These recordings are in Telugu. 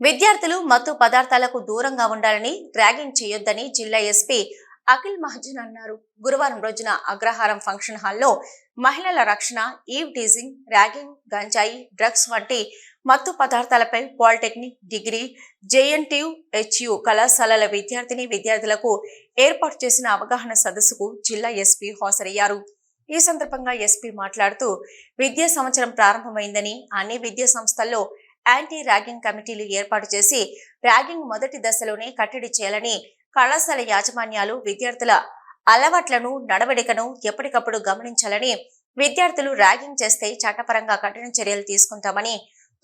విద్యార్థులు మత్తు పదార్థాలకు దూరంగా ఉండాలని ర్యాగింగ్ చేయొద్దని జిల్లా ఎస్పీ అఖిల్ మహజన్ అన్నారు. గురువారం రోజున అగ్రహారం ఫంక్షన్ హాల్లో మహిళల రక్షణ ఈవ్ టీజింగ్ ర్యాగింగ్ గంజాయి డ్రగ్స్ వంటి మత్తు పదార్థాలపై పాలిటెక్నిక్ డిగ్రీ జేఎన్టీయు హెచ్యు కళాశాలల విద్యార్థిని విద్యార్థులకు ఏర్పాటు చేసిన అవగాహన సదస్సుకు జిల్లా ఎస్పీ హాజరయ్యారు. ఈ సందర్భంగా ఎస్పీ మాట్లాడుతూ విద్యా సంవత్సరం ప్రారంభమైందని అన్ని విద్యా సంస్థల్లో యాంటీ ర్యాగింగ్ కమిటీలు ఏర్పాటు చేసి ర్యాగింగ్ మొదటి దశలోనే కట్టడి చేయాలని కళాశాల యాజమాన్యాలు విద్యార్థుల అలవాట్లను నడవడికను ఎప్పటికప్పుడు గమనించాలని విద్యార్థులు ర్యాగింగ్ చేస్తే చట్టపరంగా కఠిన చర్యలు తీసుకుంటామని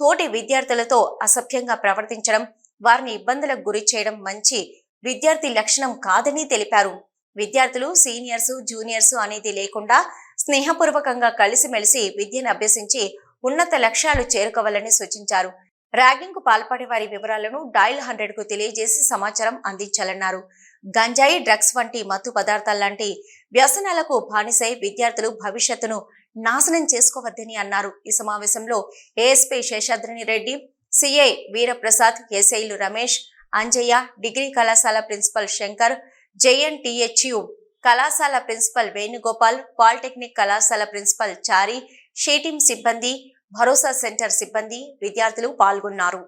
తోటి విద్యార్థులతో అసభ్యంగా ప్రవర్తించడం వారిని ఇబ్బందులకు గురి చేయడం మంచి విద్యార్థి లక్షణం కాదని తెలిపారు. విద్యార్థులు సీనియర్స్ జూనియర్స్ అనేది లేకుండా స్నేహపూర్వకంగా కలిసిమెలిసి విద్యను అభ్యసించి ఉన్నత లక్ష్యాలు చేరుకోవాలని సూచించారు. ర్యాగింగ్కు పాల్పడే వారి వివరాలను డైల్ హండ్రెడ్కు తెలియజేసి సమాచారం అందించాలన్నారు. గంజాయి డ్రగ్స్ వంటి మత్తు పదార్థాల లాంటి వ్యసనాలకు బానిసై విద్యార్థులు భవిష్యత్తును నాశనం చేసుకోవద్దని అన్నారు. ఈ సమావేశంలో ఏఎస్పీ శేషాద్రిని రెడ్డి సిఐ వీరప్రసాద్ ఎస్ఐలు రమేష్ అంజయ్య డిగ్రీ కళాశాల ప్రిన్సిపల్ శంకర్ జేఎన్టీహెచ్యు కళాశాల ప్రిన్సిపల్ వేణుగోపాల్ పాలిటెక్నిక్ కళాశాల ప్రిన్సిపల్ చారి షీటిం సిబ్బంది భరోసా సెంటర్ సిబ్బంది విద్యార్థులు పాల్గొన్నారు.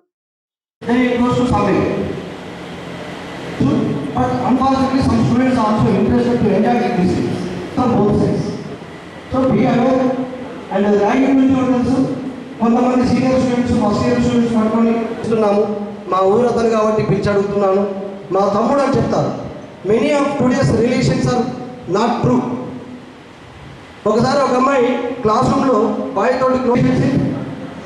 కొంతమంది senior students first year students పట్టుకొని ఇస్తున్నాము. మా ఊరు అతను కాబట్టి పిలిచి అడుగుతున్నాను. మా తమ్ముడు అని చెప్తారు. Many of today's relations are not true ఒకసారి ఒక అమ్మాయి క్లాస్ రూమ్లో బాయ్ తోటి క్లోజ్ చేసి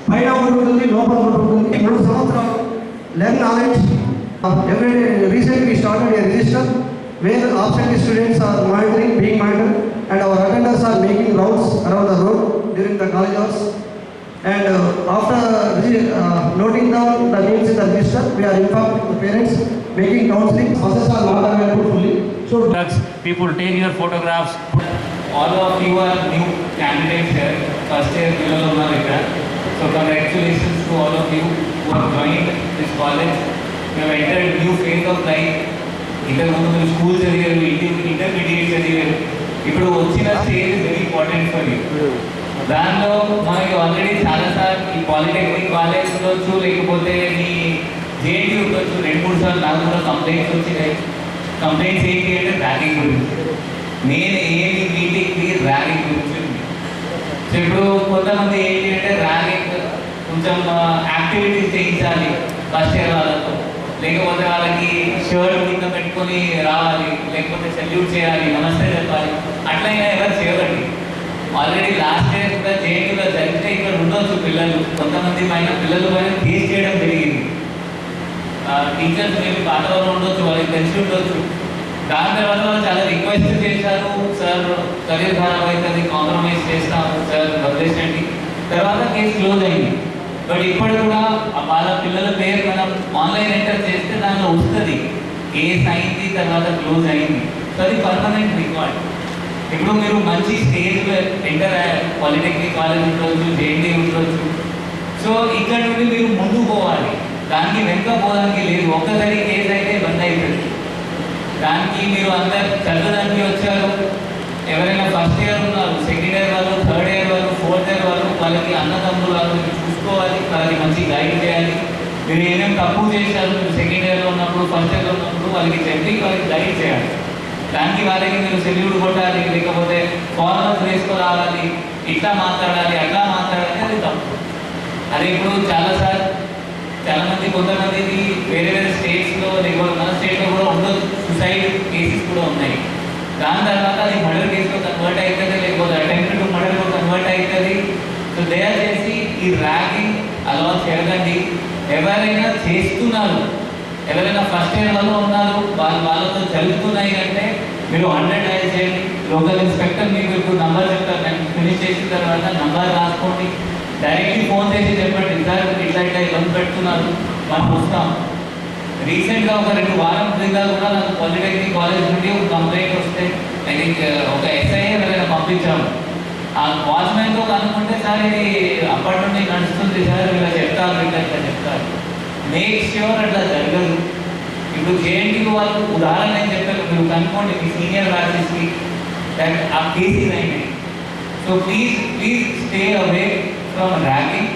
పైన ఒకటి ఉంటుంది లోపల ఒకటి ఉంటుంది. మూడు సంవత్సరాలు learn knowledge. Every recent we started a register where absent students are monitoring being monitor and our attenders are making rounds around the road during the college hours and after noting down the names in the register we are are the parents making counselling process are not available fully so drugs people take your photographs. All of you are new candidates here, first year below ఉన్నారు ఇక్కడ. So congratulations to all of you who have joined this college. You have entered new phase of life. ఇంతకు ముందు మీరు స్కూల్ చదివారు ఇంటర్ ఇంటర్మీడియట్ చదివారు ఇప్పుడు వచ్చిన stage is very important for you దానిలో మనకి ఆల్రెడీ చాలాసార్లు ఈ పాలిటెక్నిక్ కాలేజ్ ఉండొచ్చు లేకపోతే మీ జేఎన్టీ ఉండొచ్చు రెండు మూడు సార్లు నాకు కూడా కంప్లైంట్స్ వచ్చినాయి కంప్లైంట్స్ ఏంటి అంటే ర్యాగింగ్ గురించి నేను ఏది మీటింగ్కి ర్యాలీ గురించి ఇప్పుడు కొంతమంది ఏంటి అంటే ర్యాగింగ్ కొంచెం యాక్టివిటీస్ చేయించాలి ఫస్ట్ ఇయర్ వాళ్ళతో. లేకపోతే వాళ్ళకి షర్ట్ కింద పెట్టుకొని రావాలి లేకపోతే సెల్యూట్ చేయాలి నమస్తే చెప్పాలి. అట్లయినా ఎవరు చేయరండి. ఆల్రెడీ లాస్ట్ ఇయర్ కూడా జేఎన్యూలో జరిగితే ఇక్కడ ఉండొచ్చు పిల్లలు. కొంతమంది పైన పిల్లలు పైన కేసు చేయడం జరిగింది. టీచర్స్ మీరు పాటలో ఉండొచ్చు వాళ్ళకి తెలిసి ఉండొచ్చు. దాని తర్వాత చాలా రిక్వెస్ట్ చేశారు. సార్ కెరీర్ ఖరాబ్ అవుతుంది కాంప్రమైజ్ చేస్తాము సార్ వదిలేసండి తర్వాత కేసు క్లోజ్ అయింది. బట్ ఇప్పుడు కూడా ఆ వాళ్ళ పిల్లల పేరు మనం ఆన్లైన్ ఎంటర్ చేస్తే దానిలో వస్తుంది. కేసు అయింది తర్వాత క్లోజ్ అయింది. సో అది పర్మనెంట్ రికార్డ్ ఇప్పుడు మీరు మంచి స్టేజ్లో ఎంటర్ అయ్యారు పాలిటెక్నిక్ కాలేజ్ ఉండొచ్చు జేఎన్టీ ఉండొచ్చు. సో ఇక్కడ నుండి మీరు ముందుకు పోవాలి. దానికి వెనుక పోవడానికి లేదు. ఒక్కసారి కేసు అయితే బంద్ అయిపోతుంది. దానికి మీరు అందరు చదవడానికి వచ్చారు. ఎవరైనా ఫస్ట్ ఇయర్ ఉన్నారు సెకండ్ ఇయర్ వాళ్ళు థర్డ్ ఇయర్ వాళ్ళు ఫోర్త్ ఇయర్ వాళ్ళు వాళ్ళకి అన్నదమ్ములు వాళ్ళు చూసుకోవాలి వాళ్ళకి మంచి గైడ్ చేయాలి. మీరు ఏమేమి తప్పు చేశారు మీరు సెకండ్ ఇయర్లో ఉన్నప్పుడు ఫస్ట్ ఇయర్లో ఉన్నప్పుడు వాళ్ళకి చెప్పి వాళ్ళకి గైడ్ చేయాలి. దానికి వాళ్ళకి మీరు సెల్యూట్ కొట్టాలి లేకపోతే ఫార్మల్స్ వేసుకురావాలి ఇట్లా మాట్లాడాలి అట్లా మాట్లాడాలి అది తప్పు. అది ఇప్పుడు చాలా చాలామంది చాలా మంది వేరే వేరే స్టేట్స్లో లేకపోతే మన సూసైడ్ కేసెస్ కూడా ఉన్నాయి. దాని తర్వాత అది మర్డర్ కేసులో కన్వర్ట్ అవుతుంది లేకపోతే అటెంప్ట్ టు మర్డర్లో కన్వర్ట్ అవుతుంది. సో దయచేసి ఈ ర్యాగింగ్ అలా చేయకండి. ఎవరైనా చేస్తున్నారు ఎవరైనా ఫస్ట్ ఇయర్ వాళ్ళు ఉన్నారు వాళ్ళు వాళ్ళతో జరుగుతున్నాయి అంటే మీరు హండ్రెడ్ డైల్ చేయండి. లోకల్ ఇన్స్పెక్టర్ మీకు ఇప్పుడు నంబర్ చెప్తారు. నేను ఫినిష్ చేసిన తర్వాత నంబర్ రాసుకోండి. డైరెక్ట్లీ ఫోన్ చేసి చెప్పండి సార్ ఇట్లా ఇట్లా ఇబ్బంది పెడుతున్నారు మనం వస్తాం. రీసెంట్గా ఒక రెండు వారం క్రింద కూడా నాకు పాలిటెక్నిక్ కాలేజ్ నుండి ఒక కంప్లైంట్ వస్తే ఐ థింక్ ఒక ఎస్ఐ ఎవరైనా పంపించాము ఆ వాచ్మెన్తో కనుక్కుంటే సార్ ఇది అప్పటి నుండి నడుస్తుంది సార్ ఇలా చెప్తారు ఇట్లా ఇట్లా చెప్తారు. మేక్ ష్యూర్ అట్లా జరగదు. ఇప్పుడు జేఎన్టీకి వాళ్ళు ఉదాహరణ నేను చెప్పాను మీరు కనుక్కోండి మీ సీనియర్ రాసేసి దట్ ఆ కేసెస్ అయినాయి. So please please stay away from ragging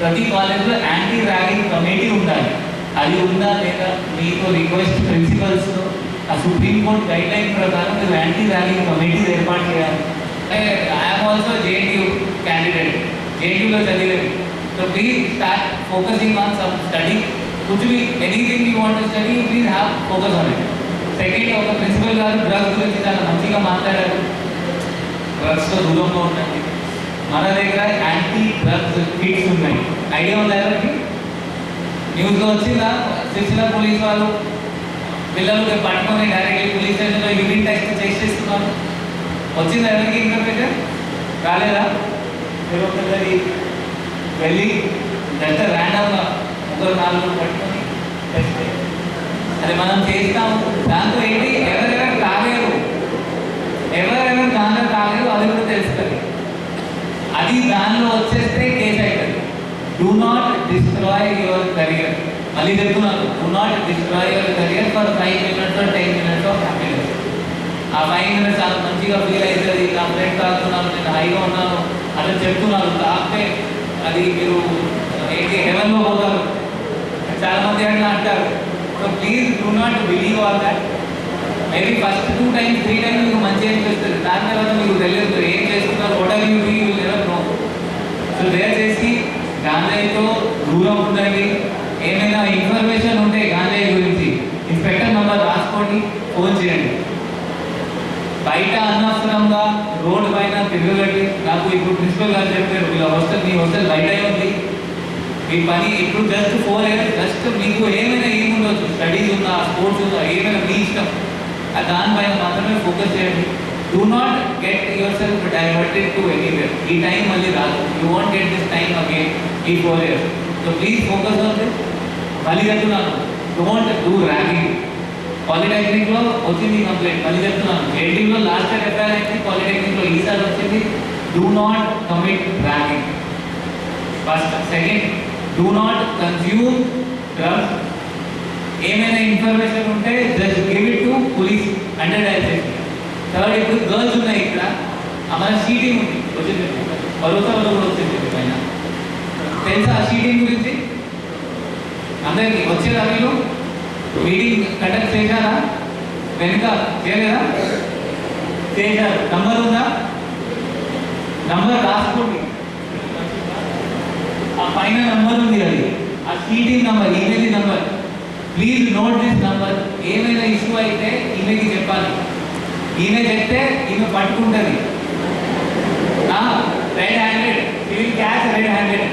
ప్రతి కాలేజ్లో యాంటీ ర్యాగింగ్ కమిటీ ఉండాలి. అది ఉందా లేదా మీకు రిక్వెస్ట్ ప్రిన్సిపల్స్తో ఆ సుప్రీంకోర్టు గైడ్ లైన్ ప్రకారం మీరు యాంటీ ర్యాగింగ్ కమిటీస్ ఏర్పాటు చేయాలి. ఐఎమ్ ఆల్సో జేఎన్యూ క్యాండిడేట్ జేఎన్యూలో చదివేది. So please start focusing on some study కుछ भी anything you want study please have focus on it second ఒక ప్రిన్సిపల్ గారు డ్రగ్స్ గురించి చాలా మంచిగా మాట్లాడారు. డ్రగ్స్తో దూరంగా ఉండండి. మన దగ్గర యాంటీ డ్రగ్స్ కిట్స్ ఉన్నాయి. ఐడియా ఉందా ఎవరికి? న్యూస్లో వచ్చిందా? సిరిసిల్ల పోలీస్ వాళ్ళు? పిల్లలు పట్టుకొని డైరెక్ట్లీ పోలీస్ స్టేషన్లో యూనిట్ టెస్ట్ చేసేస్తున్నారు వచ్చిందా ఎవరికి ఇన్ఫర్మేషన్ రాలేదా? మీరు ఒకసారి వెళ్ళి జస్ట్ ర్యాండమ్గా ముగ్గురు నాలుగు పట్టుకొని టెస్ట్ అది మనం చేస్తాం. దాంతో ఏంటి? ఎవరెవరు కాలేరు ఎవరెవరు దాంట్లో కాలేరు అది కూడా తెలుస్తుంది. అది దానిలో వచ్చేస్తే కేసు అవుతుంది డూ నాట్ డిస్ట్రాయ్ యువర్ మళ్ళీ చెప్తున్నాను do not destroy your career for five minutes ten minutes of happiness ఆ ఫైవ్ మినిట్స్ చాలా మంచిగా ఫీల్ అవుతుంది కంప్లైంట్ తాగుతున్నాను నేను హైగా ఉన్నాను అట్లా చెప్తున్నారు. తాగితే అది మీరు ఏంటి హెవెన్లో పోతారు. చాలా మంది అట్లా అంటారు. So please do not believe all that maybe first two times three times మీకు మంచి అనిపిస్తుంది. దాని తర్వాత మీకు తెలియదు. ఏం చేస్తున్నారు? What are you you never know so దయచేసి గాంధీతో దూరం ఉండండి. ఏమైనా ఇన్ఫర్మేషన్ ఉంటే గాంధీ గురించి ఇన్స్పెక్టర్ నంబర్ రాసుకోండి ఫోన్ చేయండి. బయట అనవసరంగా రోడ్డు పైన తిరగబెట్టి నాకు ఇప్పుడు ప్రిన్సిపల్ గారు చెప్పారు ఇలా హాస్టల్ మీ హాస్టల్ బయట ఉంది. మీ పని ఇప్పుడు జస్ట్ ఫోర్ ఇయర్స్ జస్ట్ మీకు ఏమైనా ఏముండొచ్చు స్టడీస్ ఉందా స్పోర్ట్స్ ఉందా ఏమైనా మీ ఇష్టం. ఆ దానిపైన మాత్రమే ఫోకస్ చేయండి. Do not get yourself diverted to anywhere ఈ టైం మళ్ళీ రాదు. You want get this time again ఈ four years so please focus on this మళ్ళీ చెప్తున్నాను డోంట్ డూ ర్యాగింగ్ పాలిటెక్నిక్లో వచ్చింది కంప్లైంట్ మళ్ళీ చెప్తున్నాను జేటీలో లాస్ట్ ఇయర్ ఎఫ్ఐఆర్ అయింది? పాలిటెక్నిక్లో ఈసారి వచ్చింది. Do not commit ragging first second do not consume drugs ఏమైనా ఇన్ఫర్మేషన్ ఉంటే just give it to police under dial third ఇప్పుడు గర్ల్స్ ఉన్నాయి ఇక్కడ. ఆ సీటింగ్ ఉంది. వచ్చింది భరోసా వచ్చింది. తెలుసా ఆ షీటింగ్ గురించి? అందరికి వచ్చేదా మీరు? మీటింగ్ కండక్ట్ చేశారా? వెనుక చేయలేదా? చేశారు. నంబర్ ఉందా? నంబర్ రాసుకోండి. ఆ పైన నంబర్ ఉంది అది. ఆ SHE team number email number please note this number ఏమైనా ఇష్యూ అయితే ఈమెకి చెప్పాలి. ఈమె చెప్తే ఈమె పట్టుకుంటుంది. Red handed will catch red handed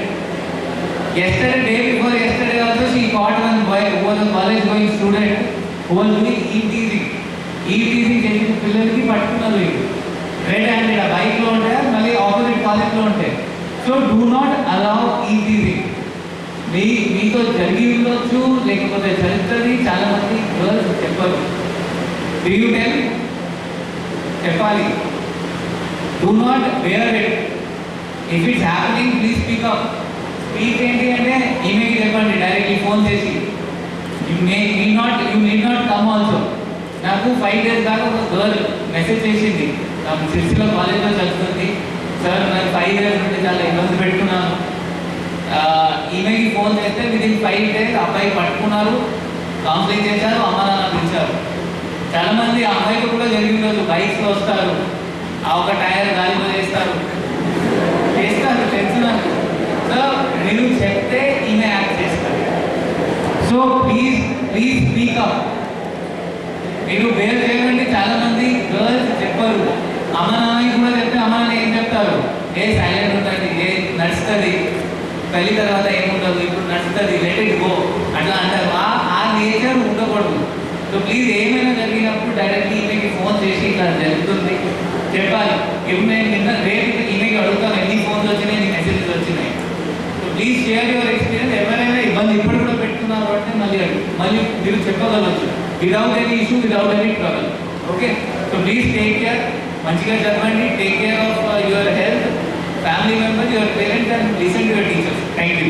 yesterday day before yesterday also she caught one boy who was a college going student who was doing e teasing e teasing చేసిన పిల్లలకి పట్టుకున్నారు రెడ్ హ్యాండెడ్ ఆ బైక్లో ఉంటే మళ్ళీ ఆపోజిట్ కాలేజ్లో ఉంటాయి సో డూ నాట్ అలౌ ఈ టీజింగ్ మీ మీతో జరిగి ఉండొచ్చు లేకపోతే జరుగుతుంది చాలా మంది గర్ల్స్ చెప్పరు డూ యూ టెల్ చెప్పాలి do not wear it if it's happening please speak up speak ఏంటి అంటే ఈమెకి చెప్పండి డైరెక్ట్లీ ఫోన్ చేసి. You may me not you me not come also నాకు ఫైవ్ డేస్ దాకా ఒక గర్ల్ మెసేజ్ చేసింది. నాకు సిరిసిలో కాలేజ్లో చదువుతుంది. సార్ నాకు ఫైవ్ ఇయర్స్ నుండి చాలా ఇబ్బంది పెట్టుకున్నాను ఈమెకి ఫోన్ చేస్తే విదిన్ ఫైవ్ డేస్ అబ్బాయి పట్టుకున్నారు కౌన్సిలింగ్ చేశారు అమ్మ నాన్న పిలిచారు. చాలామంది అమ్మాయిలు కూడా జరిగిన రోజు బైక్స్లో వస్తారు ఆ ఒక టైర్ గాలిలో చేస్తారు తెలుసు నాకు సో మీరు చెప్తే ఈమె యాక్ట్ చేస్తారు so please please speak up మీరు వేరు చేయమండి చాలా మంది గర్ల్స్ చెప్పరు. అమ్మ నాన్నకి కూడా చెప్తే అమ్మ నాన్న ఏం చెప్తారు? ఏ సైలెంట్ ఉంటుంది ఏ నడుస్తుంది? పెళ్ళి తర్వాత ఏముండదు ఇప్పుడు నడుస్తుంది లెట్ ఇట్ గో అట్లా అంటారు. ఆ ఆ నేచర్ ఉండకూడదు. సో ప్లీజ్ ఏమైనా జరిగినప్పుడు డైరెక్ట్లీ ఈమెకి ఫోన్ చేసి ఇట్లా జరుగుతుంది. చెప్పాలి. ఇవి నేను నిన్న రేపు ఈమెకి అడుగుతాను ఎన్ని ఫోన్స్ వచ్చినాయి ఎన్ని మెసేజెస్ వచ్చినాయి so please share your experience ఎవరైనా ఇబ్బంది ఇప్పుడు కూడా పెట్టుకున్నారు అంటే మళ్ళీ అడుగు. మళ్ళీ మీరు చెప్పగలవచ్చు without any issue without any trouble okay so please take care మంచిగా చదవండి. Take care of your health family members your parents and listen your teachers thank you